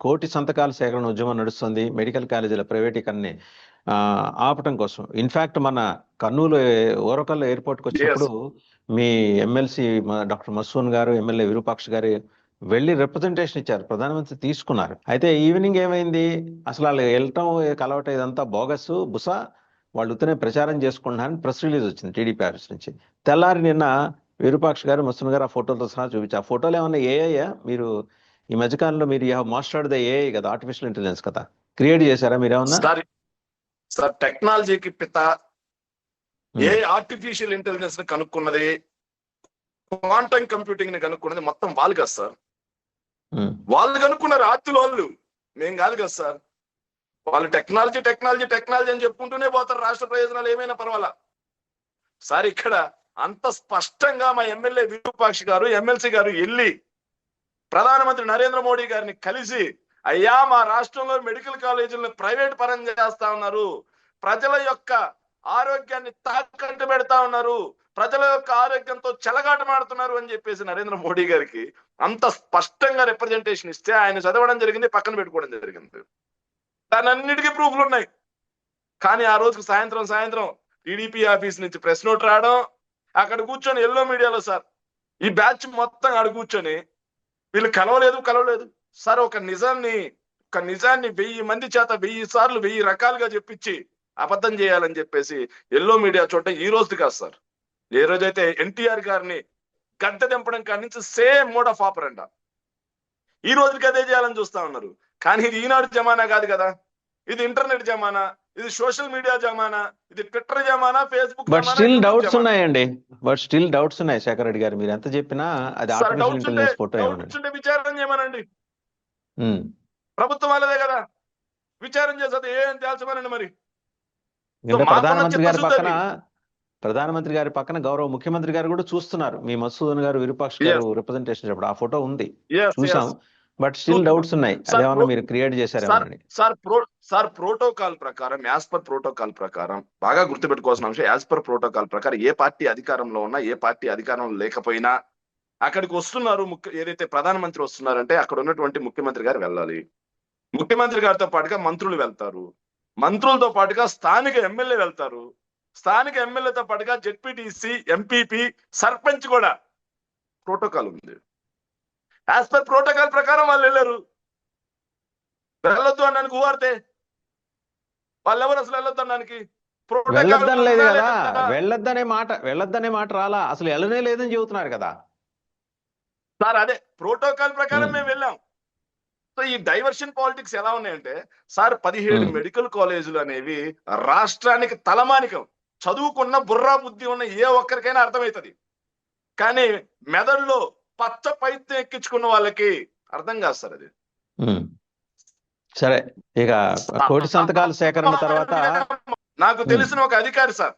కోటి సంతకాల సేకరణ ఉద్యమం నడుస్తుంది. మెడికల్ కాలేజీల ప్రైవేటీకరణని ఆపటం కోసం. ఇన్ఫాక్ట్ మన కర్నూలు ఓరకల్ ఎయిర్పోర్ట్కి వచ్చినప్పుడు మీ ఎమ్మెల్సీ డాక్టర్ మసూన్ గారు ఎమ్మెల్యే విరూపాక్ష గారు వెళ్ళి రిప్రజెంటేషన్ ఇచ్చారు. ప్రధానమంత్రి తీసుకున్నారు. అయితే ఈవినింగ్ ఏమైంది? అసలు వాళ్ళు వెళ్ళటం కలవటం ఇదంతా బోగస్ బుస. వాళ్ళు ఉత్తనే ప్రచారం చేసుకుంటున్నారని ప్రెస్ రిలీజ్ వచ్చింది టీడీపీ ఆఫీస్ నుంచి. తెల్లారి నిన్న విరూపాక్ష గారు మసూన్ గారు ఆ ఫోటోలతో సహా చూపించారు. ఆ ఫోటోలు ఏమన్నా ఏఐయా? మీరు ఈ మధ్యకాలంలో మీరు యూ మాస్టర్డ్ ద ఏఐ కదా? ఆర్టిఫిషియల్ ఇంటెలిజెన్స్ కదా? క్రియేట్ చేశారా మీరు ఏమన్నా? సార్ సార్ టెక్నాలజీకి పిత ఏ ఆర్టిఫిషియల్ ఇంటెలిజెన్స్ని కనుక్కున్నది క్వాంటమ్ కంప్యూటింగ్ని కనుక్కున్నది మొత్తం వాళ్ళు కదా సార్. ఉమ్, వాళ్ళు కనుక్కున్నారు ఆర్తులు వాళ్ళు. మేం కాదు కదా సార్. వాళ్ళు టెక్నాలజీ టెక్నాలజీ టెక్నాలజీ అని చెప్పుకుంటూనే పోతారు. రాష్ట్ర ప్రయోజనాలు ఏమైనా పర్వాలా? సార్ ఇక్కడ అంత స్పష్టంగా మా ఎమ్మెల్యే విరూపాక్షి గారు ఎమ్మెల్సీ గారు వెళ్ళి ప్రధానమంత్రి నరేంద్ర మోడీ గారిని కలిసి అయ్యా మా రాష్ట్రంలో మెడికల్ కాలేజీలను ప్రైవేట్ పరం చేస్తా ఉన్నారు. ప్రజల యొక్క ఆరోగ్యాన్ని తాకట్టు పెడతా ఉన్నారు. ప్రజల యొక్క ఆరోగ్యంతో చెలగాటమాడుతున్నారు అని చెప్పేసి నరేంద్ర మోడీ గారికి అంత స్పష్టంగా రిప్రజెంటేషన్ ఇస్తే ఆయన చదవడం జరిగింది పక్కన పెట్టుకోవడం జరిగింది. దాని అన్నిటికీ ప్రూఫ్లు ఉన్నాయి. కానీ ఆ రోజుకి సాయంత్రం సాయంత్రం టీడీపీ ఆఫీస్ నుంచి ప్రెస్ నోట్ రావడం అక్కడ కూర్చొని ఎల్లో మీడియాలో సార్ ఈ బ్యాచ్ మొత్తం అక్కడ కూర్చొని వీళ్ళు కలవలేదు కలవలేదు. సార్ ఒక నిజాన్ని ఒక నిజాన్ని వెయ్యి మంది చేత వెయ్యి సార్లు వెయ్యి రకాలుగా చెప్పించి అబద్ధం చేయాలని చెప్పేసి ఎల్లో మీడియా చోట ఈ రోజుది కాదు సార్. ఏ రోజైతే ఎన్టీఆర్ గారిని గడ్డ దింపడం కాడి నుంచి సేమ్ మోడ్ ఆఫ్ ఆపరంట. ఈ రోజుకి అదే చేయాలని చూస్తా ఉన్నారు. కానీ ఇది ఈనాడు జమానా కాదు కదా. ఇది ఇంటర్నెట్ జమానా. ఇది సోషల్ మీడియా జమానా ఇది ట్విట్టర్ జమానా ఫేస్బుక్ బట్ స్టిల్ డౌట్స్ ఉన్నాయండి. బట్ స్టిల్ డౌట్స్ ఉన్నాయి శేఖర్ రెడ్డి గారు. మీరు ఎంత చెప్పినా అది ఆర్టిఫిషియల్ ఇంటెలిజెన్స్ ఫోటో ఉంటే విచారణ చేయమనండి. ప్రభుత్వం వాళ్ళదే కదా. విచారణ చేసేది ఏం తేల్చమనండి మరి. ప్రధానమంత్రి గారి పక్కన ప్రధానమంత్రి గారి పక్కన గౌరవ ముఖ్యమంత్రి గారు కూడా చూస్తున్నారు. మీ మసూదన్ గారు విరూపాక్ష గారు రిప్రజెంటేషన్ చెప్పడం ఆ ఫోటో ఉంది. చూసాం. But still. డౌట్స్ ఉన్నాయి. అదేమన్నా మీరు క్రియేట్ చేశారేమోనండి సార్ ప్రో సార్ ప్రోటోకాల్ ప్రకారం యాజ్ పర్ ప్రోటోకాల్ ప్రకారం బాగా గుర్తుపెట్టుకోవాల్సిన అంశం యాజ్ పర్ ప్రోటోకాల్ ప్రకారం ఏ పార్టీ అధికారంలో ఉన్నా ఏ పార్టీ అధికారంలో లేకపోయినా అక్కడికి వస్తున్నారు ఏదైతే ప్రధానమంత్రి వస్తున్నారంటే అక్కడ ఉన్నటువంటి ముఖ్యమంత్రి గారు వెళ్ళాలి. ముఖ్యమంత్రి గారితో పాటుగా మంత్రులు వెళ్తారు. మంత్రులతో పాటుగా స్థానిక ఎమ్మెల్యే వెళ్తారు. స్థానిక ఎమ్మెల్యేతో పాటుగా జెడ్పీటీసీ ఎంపీపీ సర్పంచ్ కూడా ప్రోటోకాల్ ఉంది. యాజ్ పర్ ప్రోటోకాల్ ప్రకారం వాళ్ళు వెళ్ళారు. వెళ్ళొద్దు అన్నానికి ఊవారితే వాళ్ళు ఎవరు అసలు వెళ్ళొద్దు అన్నానికి వెళ్ళొద్దని లేదు కదా? వెళ్ళొద్దనే మాట వెళ్ళొద్దనే మాట రాలా. అసలు వెళ్ళనే లేదని చెబుతున్నారు కదా. సార్ అదే ప్రోటోకాల్ ప్రకారం. మేము. వెళ్ళాం. సో ఈ డైవర్షన్ పాలిటిక్స్ ఎలా ఉన్నాయంటే సార్ పదిహేడు. మెడికల్ కాలేజీలు అనేవి రాష్ట్రానికి తలమానికం. చదువుకున్న బుర్రా బుద్ధి ఉన్న ఏ ఒక్కరికైనా అర్థమవుతుంది. కానీ మెదడులో పచ్చ పైత్యం ఎక్కించుకున్న వాళ్ళకి అర్థం కాదు సార్ అది. సరే ఇక కోటి సంతకాల సేకరణ తర్వాత నాకు తెలిసిన ఒక అధికారి సార్.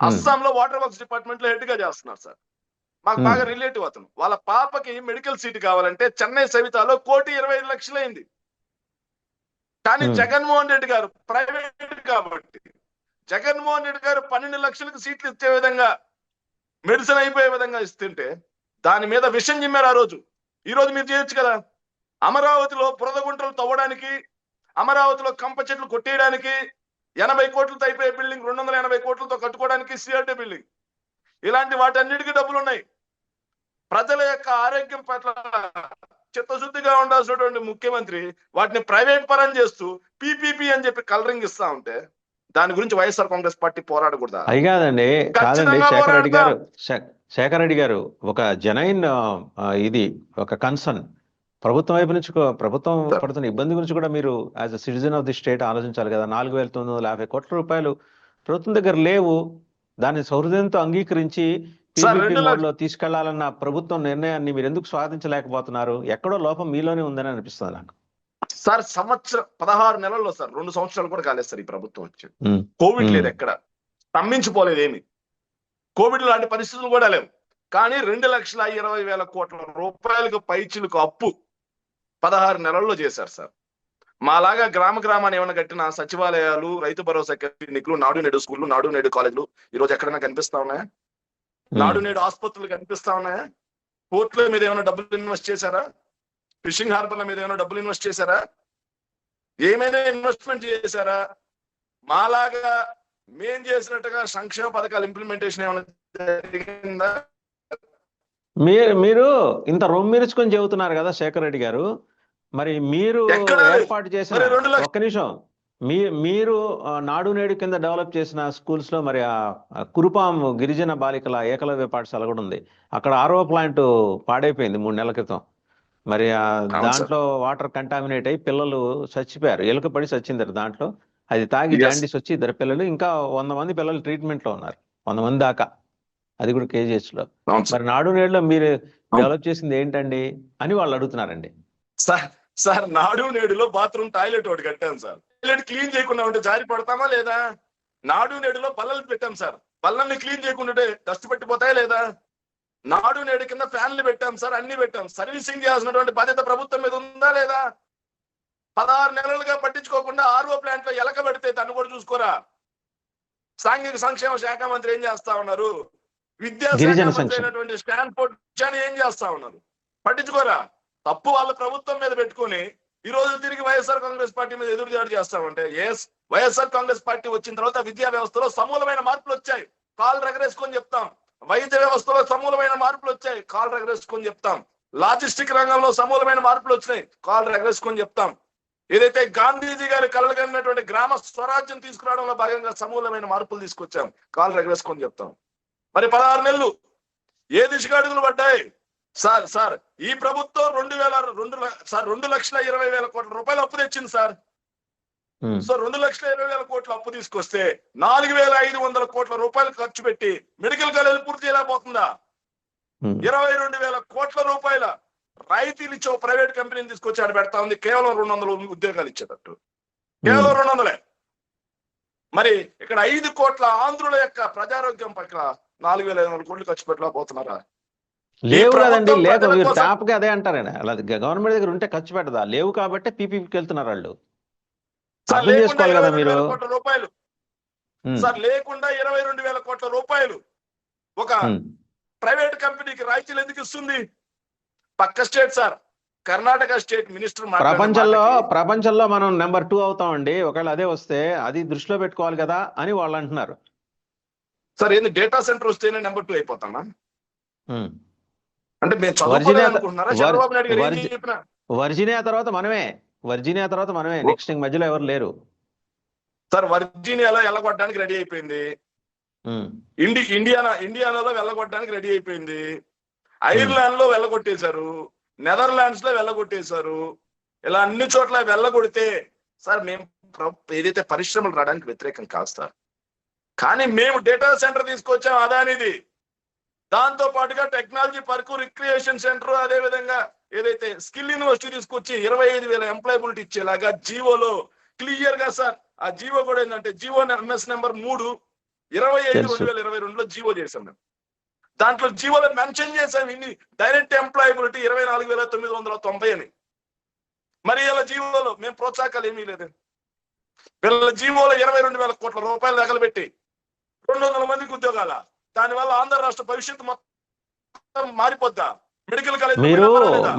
అస్సాంలో వాటర్ వర్క్స్ డిపార్ట్మెంట్లో హెడ్గా చేస్తున్నారు సార్. మాకు. బాగా రిలేటివ్ అతను. వాళ్ళ పాపకి మెడికల్ సీట్ కావాలంటే చెన్నై సవితాలో కోటి ఇరవై ఐదు లక్షలు అయింది కానీ. జగన్మోహన్ రెడ్డి గారు ప్రైవేట్ కాబట్టి జగన్మోహన్ రెడ్డి గారు పన్నెండు లక్షలకు సీట్లు ఇచ్చే విధంగా మెడిసిన్ అయిపోయే విధంగా ఇస్తుంటే దాని మీద విషం చిమ్మారు ఆ రోజు. ఈ రోజు మీరు చేయొచ్చు కదా. అమరావతిలో బురద గుంటలు తవ్వడానికి అమరావతిలో కంప చెట్లు కొట్టేయడానికి ఎనభై కోట్లతో అయిపోయే బిల్డింగ్ రెండు వందల ఎనభై కోట్లతో కట్టుకోవడానికి సిఆర్టీ బిల్డింగ్. ఇలాంటి వాటన్నిటికీ డబ్బులు ఉన్నాయి. ప్రజల యొక్క ఆరోగ్యం పట్ల చిత్తశుద్ధిగా ఉండాల్సినటువంటి ముఖ్యమంత్రి వాటిని ప్రైవేట్ పరం చేస్తూ పీపీపీ అని చెప్పి కలరింగ్ ఇస్తా ఉంటే దాని గురించి వైఎస్ఆర్ కాంగ్రెస్ పార్టీ పోరాడకూడదా? అది కాదండి కాదండి. శేఖర్ రెడ్డి గారు శేఖర్ రెడ్డి గారు ఒక జనైన్ ఇది ఒక కన్సర్న్. ప్రభుత్వం వైపు నుంచి ప్రభుత్వం. పడుతున్న ఇబ్బంది గురించి కూడా మీరు as a citizen of the state ఆలోచించాలి కదా. నాలుగు వేల తొమ్మిది వందల యాభై కోట్ల రూపాయలు ప్రభుత్వం దగ్గర లేవు. దాన్ని సౌహృదయంతో అంగీకరించి లో తీసుకెళ్ళాలన్న ప్రభుత్వం నిర్ణయాన్ని మీరు ఎందుకు స్వాగతించలేకపోతున్నారు ఎక్కడో లోపం మీలోనే ఉందని అనిపిస్తుంది నాకు. సార్ సంవత్సరం పదహారు నెలల్లో సార్ రెండు సంవత్సరాలు కూడా కాలేదు సార్ ఈ ప్రభుత్వం వచ్చి. కోవిడ్. లేదు ఎక్కడ. స్తంభించిపోలేదు ఏమి కోవిడ్ లాంటి పరిస్థితులు కూడా లేవు. కానీ రెండు లక్షల ఇరవై వేల కోట్ల రూపాయలకు పైచిలకు అప్పు పదహారు నెలల్లో చేశారు సార్. మాలాగా గ్రామ గ్రామాన్ని ఏమైనా కట్టిన సచివాలయాలు రైతు భరోసా క్లినిక్లు నాడు నేడు స్కూళ్ళు నాడు నేడు కాలేజీలు ఈ రోజు ఎక్కడైనా కనిపిస్తా ఉన్నాయా. నాడు నేడు ఆసుపత్రులు కనిపిస్తా ఉన్నాయా? కోర్టుల మీద ఏమైనా డబ్బులు ఇన్వెస్ట్ చేశారా? ఫిషింగ్ హార్బర్ల మీద ఏమైనా డబ్బులు ఇన్వెస్ట్ చేశారా? ఏమైనా ఇన్వెస్ట్మెంట్ చేశారా? మాలాగా మేం చేసినట్టుగా సంక్షేమ పథకాల ఇంప్లిమెంటేషన్ ఏమైనా మీరు మీరు ఇంత రొమ్మిరుచుకొని చెబుతున్నారు కదా శేఖర్ రెడ్డి గారు. మరి మీరు? ఏర్పాటు చేసిన ఒక్క నిమిషం. మీ మీరు నాడు నేడు కింద డెవలప్ చేసిన స్కూల్స్లో మరి కురుపాం గిరిజన బాలికల ఏకలవ్య పాఠశాల కూడా ఉంది. అక్కడ ఆరో ప్లాంట్ పాడైపోయింది మూడు నెలల క్రితం. మరి. దాంట్లో వాటర్ కంటామినేట్ అయ్యి పిల్లలు చచ్చిపోయారు. ఎలుక పడి చచ్చింది దాంట్లో. అది తాగి. జాండీస్ వచ్చి ఇద్దరు పిల్లలు ఇంకా వంద మంది పిల్లలు ట్రీట్మెంట్లో ఉన్నారు. వంద మంది దాకా. అది కూడా కేజీహెచ్లో మరి నాడు నేడులో మీరు డెవలప్ చేసింది ఏంటండి అని వాళ్ళు అడుగుతున్నారండి. సార్ సార్ నాడు నేడులో బాత్రూమ్ టాయిలెట్ ఒకటి కట్టాను సార్. టాయిలెట్ క్లీన్ చేయకుండా ఉంటే జారి పడతామా లేదా? నాడు నేడులో బల్లలు పెట్టాం సార్. బల్లల్ని క్లీన్ చేయకుండా డస్ట్ పెట్టిపోతాయా లేదా? నాడు నేడు కింద ఫ్యాన్లు పెట్టాం సార్ అన్ని పెట్టాం. సర్వీసింగ్ చేయాల్సినటువంటి బాధ్యత ప్రభుత్వం మీద ఉందా లేదా? పదహారు నెలలుగా పట్టించుకోకుండా ఆర్ఓ ప్లాంట్లో ఎలక పెడితే దాన్ని కూడా చూసుకోరా? సాంఘిక సంక్షేమ శాఖ మంత్రి ఏం చేస్తా ఉన్నారు? విద్యాశాఖ గిరిజన మంత్రి. అయినటువంటి స్టాన్ఫోర్డ్ ఏం చేస్తా ఉన్నారు? పట్టించుకోరా? తప్పు వాళ్ళ ప్రభుత్వం మీద పెట్టుకొని ఈ రోజు తిరిగి వైఎస్ఆర్ కాంగ్రెస్ పార్టీ మీద ఎదురుదాడి చేస్తామంటే ఎస్ వైఎస్ఆర్ కాంగ్రెస్ పార్టీ వచ్చిన తర్వాత విద్యా వ్యవస్థలో సమూలమైన మార్పులు వచ్చాయి. కాల్ రగరేసుకొని చెప్తాం. వైద్య వ్యవస్థలో సమూలమైన మార్పులు వచ్చాయి. కాల్ రగరేసుకొని చెప్తాం. లాజిస్టిక్ రంగంలో సమూలమైన మార్పులు వచ్చినాయి. కాల్ రగరేసుకొని చెప్తాం. ఏదైతే గాంధీజీ గారి కలగలిగినటువంటి గ్రామ స్వరాజ్యం తీసుకురావడంలో భాగంగా సమూలమైన మార్పులు తీసుకొచ్చాం. కాల్ రగరేసుకొని చెప్తాం. మరి పదహారు నెలలు ఏ దిశగా అడుగులు పడ్డాయి? సార్ సార్ ఈ ప్రభుత్వం రెండు వేల రెండు సార్ రెండు లక్షల ఇరవై వేల కోట్ల రూపాయలు అప్పు తెచ్చింది సార్. సో రెండు లక్షల ఇరవై వేల కోట్ల అప్పు తీసుకొస్తే నాలుగు వేల ఐదు వందల కోట్ల రూపాయలు ఖర్చు పెట్టి మెడికల్ కాలేజ్ పూర్తి చేయలేకపోతుందా? ఇరవై రెండు వేల కోట్ల రూపాయల రాయితీలు ఇచ్చే ప్రైవేట్ కంపెనీని తీసుకొచ్చి ఆడ పెడతా ఉంది కేవలం రెండు వందల ఉద్యోగాలు ఇచ్చేటట్టు. కేవలం రెండు వందలే. మరి ఇక్కడ ఐదు కోట్ల ఆంధ్రుల యొక్క ప్రజారోగ్యం పట్ల నాలుగు వేల ఐదు వందల కోట్లు ఖర్చు పెట్టలేకపోతున్నారా లేవు ప్రభుత్వం కదండి మీరు కోసం- టాప్గా అదే అంటారేనా. అలా గవర్నమెంట్ దగ్గర ఉంటే ఖర్చు పెట్టదా? లేవు కాబట్టి పీపీకి వెళ్తున్నారు వాళ్ళు. చేసుకోవాలి కదా మీరు? రూపాయలు. సార్ లేకుండా ఇరవై రెండు వేల కోట్ల రూపాయలు. ఒక ప్రైవేట్ కంపెనీకి రాయితీలు ఎందుకు ఇస్తుంది? పక్క state sir. Karnataka state minister ప్రపంచంలో ప్రపంచంలో మనం నెంబర్ టూ అవుతామండి. ఒకవేళ అదే వస్తే అది దృష్టిలో పెట్టుకోవాలి కదా అని వాళ్ళు అంటున్నారు. సార్ ఏంది డేటా సెంటర్ వస్తేనే నెంబర్ టూ అయిపోతామా. అంటే మేము వర్జీనియా- తర్వాత మనమే. వర్జీనియా తర్వాత మనమే. నెక్స్ట్ ఇంక మధ్యలో ఎవరు లేరు. సార్ వర్జీనియాలో వెళ్ళగొట్టడానికి రెడీ అయిపోయింది. ఇండి ఇండియానా ఇండియానాలో వెళ్ళగొట్టడానికి రెడీ అయిపోయింది. ఐర్లాండ్లో వెళ్ళగొట్టేశారు నెదర్లాండ్స్లో వెళ్ళగొట్టేశారు ఇలా అన్ని చోట్ల వెళ్ళగొడితే సార్ మేము ఏదైతే పరిశ్రమలు రావడానికి వ్యతిరేకం కాదు సార్. కానీ మేము డేటా సెంటర్ తీసుకొచ్చాం అదానిది. దాంతో పాటుగా టెక్నాలజీ పార్కు రిక్రియేషన్ సెంటర్ అదే విధంగా ఏదైతే స్కిల్ యూనివర్సిటీ తీసుకొచ్చి ఇరవై ఐదు వేల ఎంప్లాయబిలిటీ ఇచ్చేలాగా జీవోలో క్లియర్గా సార్ ఆ జీవో కూడా ఏంటంటే జీవో ఎంఎస్ నెంబర్ మూడు ఇరవై ఐదు. రెండు వేల ఇరవై రెండులో జీవో చేసాం మేము. దాంట్లో జీవోలో మెన్షన్ చేసాం ఇన్ని డైరెక్ట్ ఎంప్లాయబిలిటీ ఇరవై నాలుగు వేల తొమ్మిది వందల తొంభై అని. మరి ఇలా జీవోలో మేము ప్రోత్సాహకాలు ఏమీ లేదు. వీళ్ళ జీవోలో ఇరవై రెండు వేల కోట్ల రూపాయలు తగలబెట్టి రెండు వందల మందికి ఉద్యోగాల. దానివల్ల ఆంధ్ర రాష్ట్ర భవిష్యత్తు మొత్తం మారిపోద్దా? మెడికల్ కాలేజ్ మీరు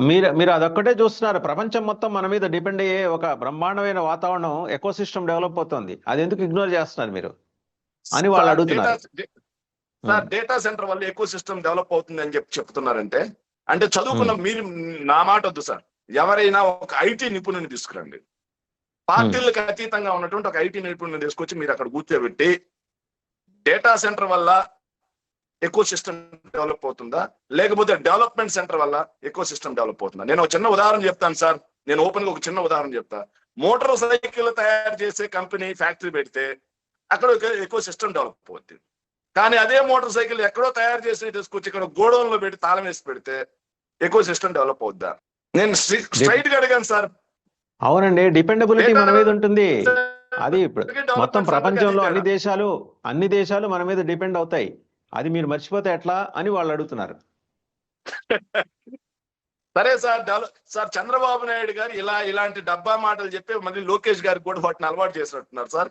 మీరు మీరు అదొక్కటే చూస్తున్నారు. ప్రపంచం మొత్తం మన మీద డిపెండ్ అయ్యే ఒక బ్రహ్మాండమైన వాతావరణం ఎకో సిస్టమ్ డెవలప్ అవుతుంది. అది ఎందుకు ఇగ్నోర్ చేస్తున్నారు మీరు? అని వాళ్ళు అడుగుతున్నారు. సార్ డేటా సెంటర్ వల్ల ఎకో సిస్టమ్ డెవలప్ అవుతుంది అని చెప్పి చెప్తున్నారంటే అంటే చదువుకున్న మీరు నా మాట వద్దు సార్. ఎవరైనా ఒక ఐటీ నిపుణుని తీసుకురండి. పార్టీలకు అతీతంగా ఉన్నటువంటి ఒక ఐటీ నిపుణుని తీసుకొచ్చి మీరు అక్కడ కూర్చోబెట్టి డేటా సెంటర్ వల్ల ఎకో సిస్టమ్ డెవలప్ అవుతుందా? లేకపోతే డెవలప్మెంట్ సెంటర్ వల్ల ఎకో సిస్టమ్ డెవలప్ అవుతుందా? నేను ఒక చిన్న ఉదాహరణ చెప్తాను సార్. నేను ఓపెన్గా ఒక చిన్న ఉదాహరణ చెప్తా. మోటార్ సైకిల్ తయారు చేసే కంపెనీ ఫ్యాక్టరీ పెడితే అక్కడ ఒక ఎకో సిస్టమ్ డెవలప్ అవుతుంది కానీ అదే మోటార్ సైకిల్ ఎక్కడో తయారు చేసి తీసుకొచ్చి ఇక్కడ గోడౌన్లో పెట్టి తాళం వేసి పెడితే ఎకో సిస్టమ్ డెవలప్ అవుద్దా? నేను స్ట్రైట్గా అడిగాను సార్. అవునండి డిపెండబిలిటీ మన మీద ఉంటుంది. అది మొత్తం ప్రపంచంలో అన్ని దేశాలు అన్ని దేశాలు మన మీద డిపెండ్ అవుతాయి. అది మీరు మర్చిపోతే ఎట్లా అని వాళ్ళు అడుగుతున్నారు. సరే సార్ సార్ చంద్రబాబు నాయుడు గారు ఇలా ఇలాంటి డబ్బా మాటలు చెప్పి మళ్ళీ లోకేష్ గారికి కూడా వాటిని అలవాటు చేసినట్టున్నారు సార్.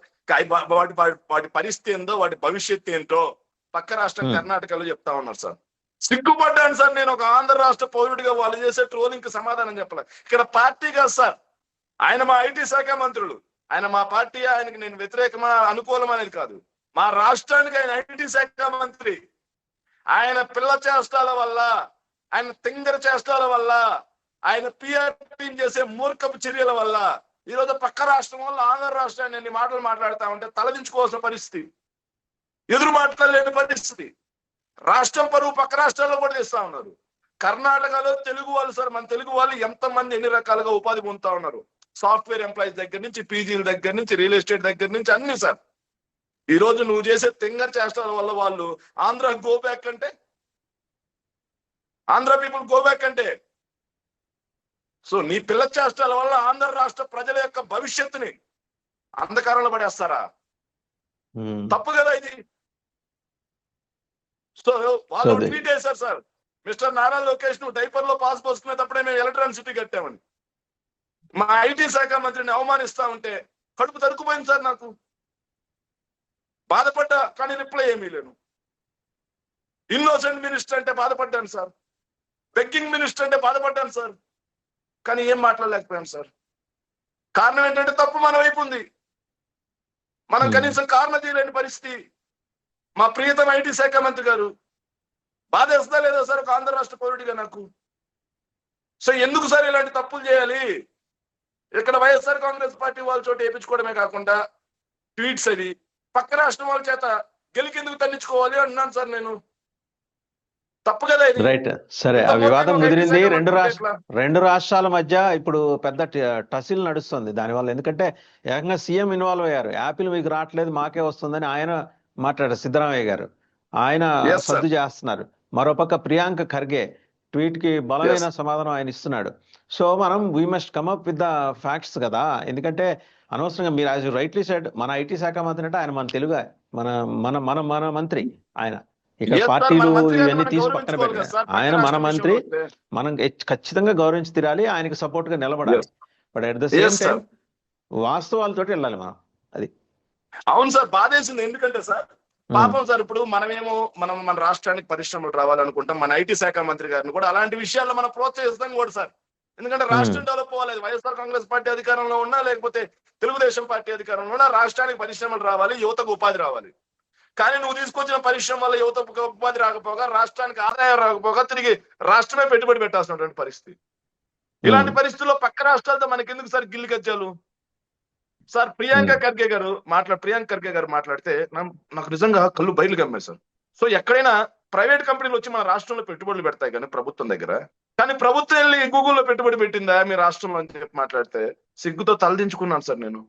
వాటి వాటి- పరిస్థితి ఏందో వాటి భవిష్యత్తు ఏంటో పక్క రాష్ట్రం. కర్ణాటకలో చెప్తా ఉన్నారు సార్. సిగ్గుపడ్డాను సార్ నేను ఒక ఆంధ్ర రాష్ట్ర పౌరుడిగా వాళ్ళు చేసే ట్రోలింగ్కి సమాధానం చెప్పాలి. ఇక్కడ పార్టీ కాదు సార్. ఆయన మా ఐటీ శాఖ మంత్రులు. ఆయన మా పార్టీ ఆయనకి నేను వ్యతిరేకమా అనుకూలం అనేది కాదు. మా రాష్ట్రానికి ఆయన ఐటీ శాఖ మంత్రి. ఆయన పిల్ల చేష్టాల వల్ల ఆయన తింగర చేష్టాల వల్ల ఆయన పిఆర్ చేసే మూర్ఖపు చర్యల వల్ల ఈ రోజు పక్క రాష్ట్రం వల్ల ఆంధ్ర రాష్ట్రాన్ని ఎన్ని మాటలు మాట్లాడుతా ఉంటే తలదించుకోవాల్సిన పరిస్థితి. ఎదురు మాట్లాడలేని పరిస్థితి. రాష్ట్రం పరువు పక్క రాష్ట్రాల్లో కూడా తెస్తా ఉన్నారు. కర్ణాటకలో తెలుగు వాళ్ళు సార్ మన తెలుగు వాళ్ళు ఎంత మంది ఎన్ని రకాలుగా ఉపాధి పొందుతా ఉన్నారు? సాఫ్ట్వేర్ ఎంప్లాయీస్ దగ్గర నుంచి పీజీల దగ్గర నుంచి రియల్ ఎస్టేట్ దగ్గర నుంచి అన్ని సార్. ఈ రోజు నువ్వు చేసే తింగర్ చేష్టల వల్ల వాళ్ళు ఆంధ్ర గో బ్యాక్ అంటే ఆంధ్ర పీపుల్ గో బ్యాక్ అంటే. సో నీ పిల్ల చేష్టాల వల్ల ఆంధ్ర రాష్ట్ర ప్రజల యొక్క భవిష్యత్తుని అంధకారంలో పడేస్తారా. తప్పు కదా ఇది. సో వాళ్ళు ట్వీట్ చేశారు సార్. మిస్టర్ నారా లోకేష్ నువ్వు డైపర్లో పాస్ పోసుకునేటప్పుడే మేము ఎలక్ట్రానిసిటీ కట్టామని. మా ఐటీ శాఖ మంత్రిని అవమానిస్తా ఉంటే కడుపు తరుకుపోయింది సార్ నాకు. బాధపడ్డా కానీ రిప్లై ఏమీ లేను. ఇన్నోసెంట్ మినిస్టర్ అంటే బాధపడ్డాను సార్. బెగ్గింగ్ మినిస్టర్ అంటే బాధపడ్డాను సార్. కానీ ఏం మాట్లాడలేకపోయాను సార్. కారణం ఏంటంటే తప్పు మన వైపు ఉంది. మనం. కనీసం కారణం తీయలేని పరిస్థితి. మా ప్రియతమ ఐటీ శాఖ మంత్రి గారు బాధేస్తుందా లేదా సార్ ఒక ఆంధ్ర రాష్ట్ర పౌరుడిగా నాకు? సో ఎందుకు సార్ ఇలాంటి తప్పులు చేయాలి? ఇక్కడ వైఎస్ఆర్ కాంగ్రెస్ పార్టీ వాళ్ళ చోట వేయించుకోవడమే కాకుండా ట్వీట్స్ అవి పక్క రాష్ట్రం వాళ్ళ చేత గెలికెందుకు తన్నించుకోవాలి అంటున్నాను సార్ నేను. తప్పు కదా ఇది? రైట్ సరే ఆ వివాదం ముదిరింది. రెండు రాష్ట్ర? రెండు రాష్ట్రాల మధ్య ఇప్పుడు పెద్ద టసిల్ నడుస్తుంది దానివల్ల. ఎందుకంటే ఏకంగా సీఎం ఇన్వాల్వ్ అయ్యారు. యాపిల్ మీకు రావట్లేదు మాకే వస్తుందని ఆయన మాట్లాడారు సిద్ధరామయ్య గారు. ఆయన. సర్దు చేస్తున్నారు. మరోపక్క ప్రియాంక ఖర్గే ట్వీట్కి బలమైన సమాధానం ఆయన ఇస్తున్నాడు. సో మనం we must come up with the facts కదా. ఎందుకంటే అనవసరంగా మీరు యాజ్ రైట్లీ సైడ్ మన ఐటీ శాఖ మంత్రి అంటే ఆయన మన తెలుగు మన మన మన మన మంత్రి ఆయన. ఇక్కడ పార్టీలు ఇవన్నీ తీసి పక్కన పెట్టారు ఆయన మన మంత్రి. మనం ఖచ్చితంగా గౌరవించి తీరాలి ఆయనకి సపోర్ట్గా నిలబడాలి. But at the same. Time వాస్తవాలతో వెళ్ళాలి మనం. అవును సార్ బాధేసింది. ఎందుకంటే సార్ పాపం సార్ ఇప్పుడు మనమేమో మనం మన రాష్ట్రానికి పరిశ్రమలు రావాలనుకుంటాం మన ఐటీ శాఖ మంత్రి గారిని కూడా అలాంటి విషయాల్లో మనం ప్రోత్సహిస్తాం కూడా సార్. ఎందుకంటే రాష్ట్రం డెవలప్ అవ్వాలి. వైఎస్ఆర్ కాంగ్రెస్ పార్టీ అధికారంలో ఉన్నా లేకపోతే తెలుగుదేశం పార్టీ అధికారంలో ఉన్నా రాష్ట్రానికి పరిశ్రమలు రావాలి యువతకు ఉపాధి రావాలి. కానీ నువ్వు తీసుకొచ్చిన పరిశ్రమ వల్ల యువతకు ఉపాధి రాకపోగా రాష్ట్రానికి ఆదాయం రాకపోగా తిరిగి రాష్ట్రమే పెట్టుబడి పెట్టాల్సినటువంటి పరిస్థితి. ఇలాంటి పరిస్థితుల్లో పక్క రాష్ట్రాలతో మనకి ఎందుకు సార్ గిల్లి గజ్జాలు సార్ ప్రియాంక. ఖర్గే గారు మాట్లా ప్రియాంక ఖర్గే గారు మాట్లాడితే నాకు నిజంగా కళ్ళు బయలు గమ్మాయి సార్. సో ఎక్కడైనా ప్రైవేట్ కంపెనీలు వచ్చి మన రాష్ట్రంలో పెట్టుబడులు పెడతాయి కానీ ప్రభుత్వం దగ్గర. కానీ ప్రభుత్వం వెళ్ళి గూగుల్లో పెట్టుబడి పెట్టిందా మీ రాష్ట్రంలో అని చెప్పి మాట్లాడితే సిగ్గుతో తలదించుకున్నాను సార్ నేను.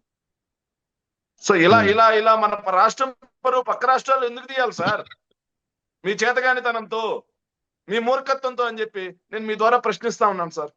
సో ఇలా Hmm. ఇలా ఇలా మన రాష్ట్రం పరువు పక్క రాష్ట్రాలు ఎందుకు తీయాలి సార్ మీ చేతగానితనంతో మీ మూర్ఖత్వంతో అని చెప్పి నేను మీ ద్వారా ప్రశ్నిస్తా ఉన్నాను సార్